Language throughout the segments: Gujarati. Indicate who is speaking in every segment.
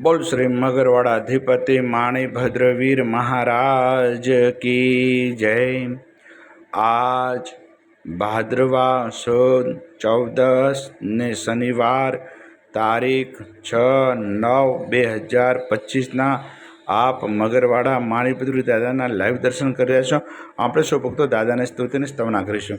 Speaker 1: બોલ શ્રી મગરવાડા અધિપતિ માણી ભદ્રવીર મહારાજ કી જય. આજ ભાદ્રવા સુદ ચૌદસ ને શનિવાર તારીખ છ નવ બે હજાર પચીસના આપ મગરવાડા માણીપુરી દાદાના લાઈવ દર્શન કરી રહ્યા છો. આપણે સૌ ભક્તો દાદાને સ્તુતિને સ્તવના કરીશું.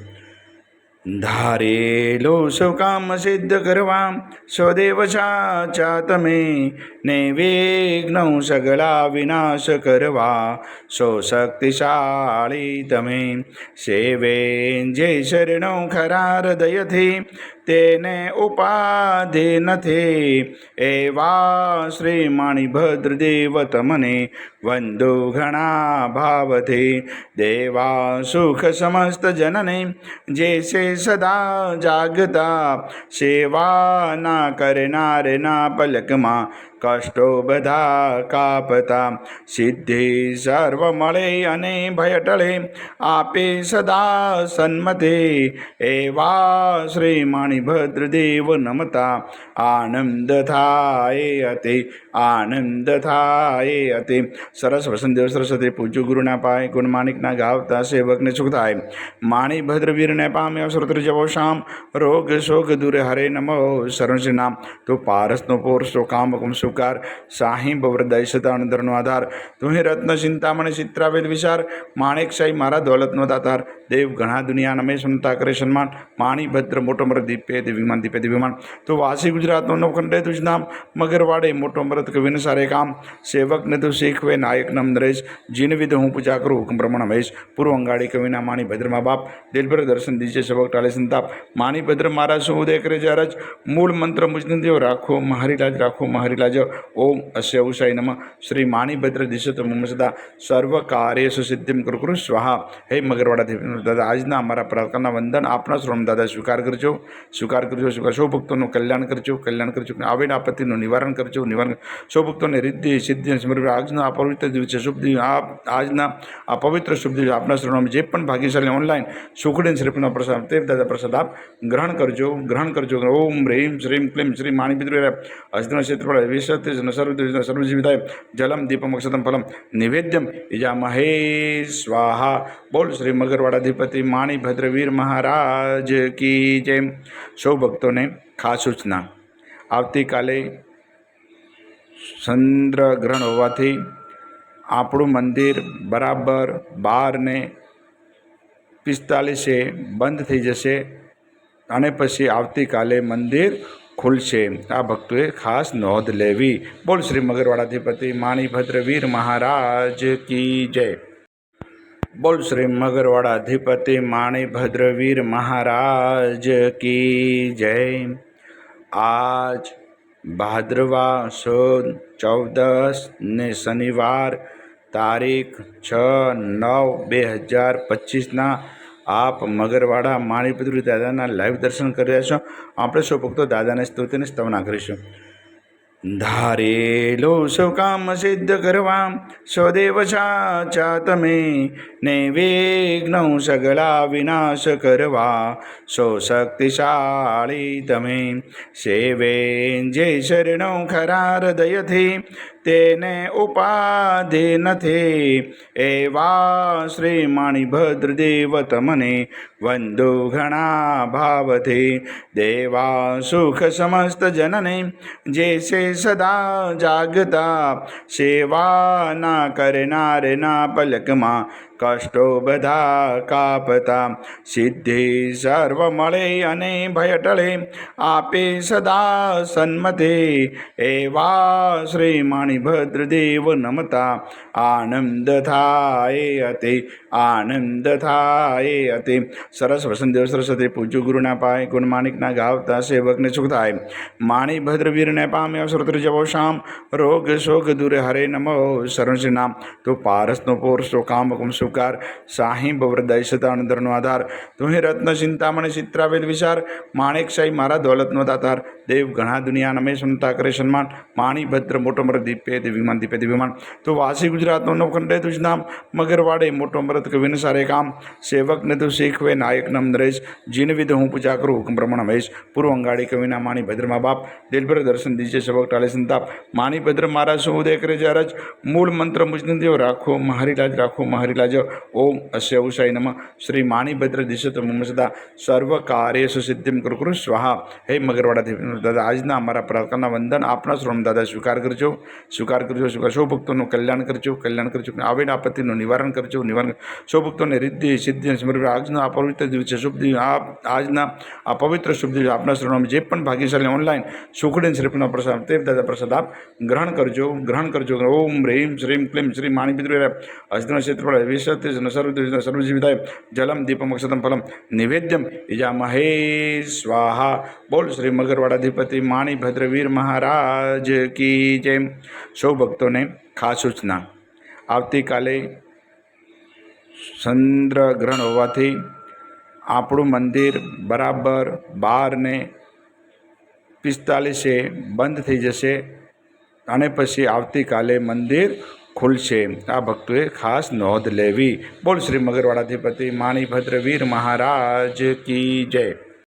Speaker 1: ધારેલો સૌ કામ સિદ્ધ કરવા સ્વદેવ સાચા તમે. ને વિઘ્ન સગળા વિનાશ કરવા, સો શક્તિશાળી તમે. સેવે જે શરણો ખરા હૃદયથી તેને ઉપાધિ નથી. એવા શ્રી માણીભદ્ર દેવ તમને વંદુ ઘણા ભાવથી. દેવા સુખ સમસ્ત જનને જે છે સદા જાગતા સેવાના કરનારના પલકમાં કષ્ટો બધા કાપતા. સિદ્ધિ સર્વ મળે અને ભય ટળે આપે સદા સન્મતે. એવા શ્રી માણિભદ્ર દેવ નમતા. આનંદ થાય અતિ. આનંદ થાય અતિ. સરસ વસંતદેવ સરસ્વતી પૂજ્ય ગુરુના પાય ગુણમાણિકના ગાવતા સેવકને સુખ થાય માણી ભદ્રવીરને પામ્યો શ્રોત્ર જવો શામ. રોગ શોક દૂરે હરે નમો સરંજ નામ તું પારસનો પોર સો કામ કુમ સુકાર. સાહી બવરદાય સદા અણધરનો આધાર. તું રત્ન, ચિંતામણી, ચિત્રાવેદ વિચાર. માણેક શાહી મારા દોલતનો દાતાર. દેવ ઘણા દુનિયા નમે સુનતા કરે સન્માન. માણી ભદ્ર મોટો મર દીપે દિવ્યમાન દીપે દિવ્યમાન તો વાસી ગુજરાતનો નવખંડે તુજ નામ મગરવાડે મોટો મરદ કવિને સારે કામ. સેવકને તું શીખવે, નાયક નમ નરેશ જીન વિધ હું પૂજા કરું, હુકમ પ્રમાણ મહેશ. પૂર્વ અંગાડી કવિના માણી ભદ્રમાં બાપ. દિલભર દર્શન દીજે સબક ટાલે સંતાપ. માણી ભદ્ર મારા શું ઉદય કરે છે અરજ મૂળ મંત્ર મુજન દેવ, રાખો મહારી લાજ રાખો મહારી લાજ ઓમ અસ્ય ઉષાય નમ. શ્રી માણીભદ્ર દિશત મમ સદા. સર્વ કાર્ય સિદ્ધિમ કરું કરું સ્વાહા. હે મગરવાડાથી દાદા, આજના અમારા પ્રાર્થના વંદન આપના શ્રમ દાદા, સ્વીકાર કરજો. સ્વીકાર કરજો, સ્વીકાર. સૌ ભક્તોનું કલ્યાણ કરજો કલ્યાણ કરજો. આવેલા આપત્તિનું નિવારણ કરજો, નિવારણ સૌ ભક્તોને રિદ્ધિ, સિદ્ધિ સમર્પિત આજના આ પવિત્ર દિવસે શુભ દિવસ. આ આજના આ પવિત્ર શુભ દિવસે આપના શ્રોમ જે પણ ભાગ્યશાળી ઓનલાઈન સુખડીન શ્રીપના પ્રસાદ તે દાદા પ્રસાદ આપ ગ્રહણ કરજો. ગ્રહણ કરજો. ઓમ હ્રીમ શ્રીમ ક્લીમ શ્રી માણી પિતૃ હસ્તન ક્ષેત્રફળ વિશત સર્વ સર્વજીવિતાય જલમ દીપમ અક્ષતમ ફલમ નિવેદ્યમ. ઇજા મહેશ સ્વાહા. બોલ શ્રી મગરવાડાધિપતિ માણી વીર મહારાજ કી જય. સૌ ભક્તોને ખાસ સૂચના. આવતીકાલે ચંદ્રગ્રહણ હોવાથી આપણું મંદિર બરાબર બારને પિસ્તાલીસે બંધ થઈ જશે અને પછી આવતીકાલે મંદિર ખુલશે. આ ભક્તોએ ખાસ નોંધ લેવી. બોલ શ્રી મગરવાડાધિપતિ માણીભદ્ર વીર મહારાજ કી જય. બોલ શ્રી મગરવાડાધિપતિ માણીભદ્ર વીર મહારાજ કી જય. આજ ભાદ્રવા સુદ ચૌદસ ને શનિવાર તારીખ છ નવ બે હજાર પચીસના આપ મગરવાડા માણીપુરી દાદાના લાઈવ દર્શન કરી રહ્યા છો. આપણે સૌ ભક્તો દાદાને સ્તુતિને સ્તવના કરીશું. ધારેલો સૌ કામ સિદ્ધ કરવા સ્વદેવ સાચા તમે. ને વિઘ્ન સગળા વિનાશ કરવા, સો શક્તિશાળી તમે. સેવે જે શરણો ખરા હૃદયથી તેને ઉપાધિ નથી. એવા શ્રી માણીભદ્ર દેવ તમને વંદુ ઘણા ભાવથી. દેવા સુખ સમસ્ત જનને જે છે સદા જાગતા, સેવાના કરનારના પલકમાં કષ્ટો બધા કાપતા. સિદ્ધિ સર્વ મળે અને ભય ટળે, આપે સદા સન્મતે એવા શ્રી માણીભદ્ર દેવ નમતા આનંદ થાય અતિ આનંદ થાય અતિ સરસ વસંતદેવ સરસ્વતી પૂજ્ય ગુરુના પાય ગુણમાણિકના ગાવતા સેવકને સુખ થાય માણી વીરને પામ્યા શ્રોત્ર જવો શામ રોગ શોક દૂરે હરે નમો સરંજ નામ તો પારસનો પોર સો કામ કુમ સુકાર સાહી બવરદય સદાનંદરનો આધાર તું રત્ન ચિંતામણી ચિત્રાવેદ વિચાર માણેક શાહી મારા દોલતનો દાતાર દેવ ઘણા દુનિયા નમે સુનતા કરે સન્માન માણી ભદ્ર મોટો મરદ દીપે દિવ્યમાન દીપે દિવ્યમાન તો વાસી ગુજરાતનો નવખંડે તુજ નામ. મગરવાડે મોટો મરદ કવિને સારે કામ. સેવકને તું શીખવે, નાયક નામ નરેશ. જીન વિધ હું પૂજા કરું, હુકમ પ્રમાણ મહેશ. પૂર્વ અંગાડી કવિના માણી ભદ્ર મા બાપ. દિલભર દર્શન દીજે સબક ટાળે સંતાપ. માણી ભદ્ર મારા શું ઉદય કરે છે અરજ. મૂળ મંત્ર મુજને દેવ, રાખો મહારી લાજ રાખો મહારી લાજ ઓમ અસ્ય ઉષાઈ નમ. શ્રી માણી ભદ્ર દિશત મમ સદા સર્વ કાર્ય સિદ્ધિમ કુરુ સ્વાહા. હે દાદા, આજના અમારા પ્રાર્થના વંદન આપના દાદા, સ્વીકાર કરજો. સ્વીકાર કરજો, સ્વીકાર ભક્તોનું કલ્યાણ કરજો કલ્યાણ કરજો આવેલા આપત્તિનું નિવારણ કરજો, નિવારણ સૌ ભક્તોને રિદ્ધિ, સિદ્ધિ સમર્પિત આજના આ પવિત્ર દિવસે શુભ દિવસ આ, આજના આ પવિત્ર શુભ દિવસ આપના શ્રોમાં જે પણ ભાગ્યશાળી ઓનલાઈન સુખડીન શ્રીફળનો પ્રસાદ, તે દાદા પ્રસાદ આપ ગ્રહણ કરજો ગ્રહણ કરજો. ઓમ હ્રીમ શ્રીમ ક્લીમ શ્રી માણી પિતૃ હસ્તન ક્ષેત્રફળ વિશત સર્વ સર્વજીવિતાય. જલમ દીપમ અક્ષતમ ફલમ. નિવેદ્યમ. ઇજા મહે સ્વાહા. બોલ શ્રી મગરવાડાધિપતિ માણી ભદ્રવીર મહારાજ કી જય. સૌ ભક્તોને ખાસ સૂચના. આવતીકાલે ચંદ્રગ્રહણ હોવાથી આપણું મંદિર બરાબર બારને પિસ્તાલીસે બંધ થઈ જશે અને પછી આવતીકાલે મંદિર ખુલશે. આ ભક્તોએ ખાસ નોંધ લેવી. બોલ શ્રી મગરવાડાધિપતિ માણીભદ્રવીર મહારાજ કી જય.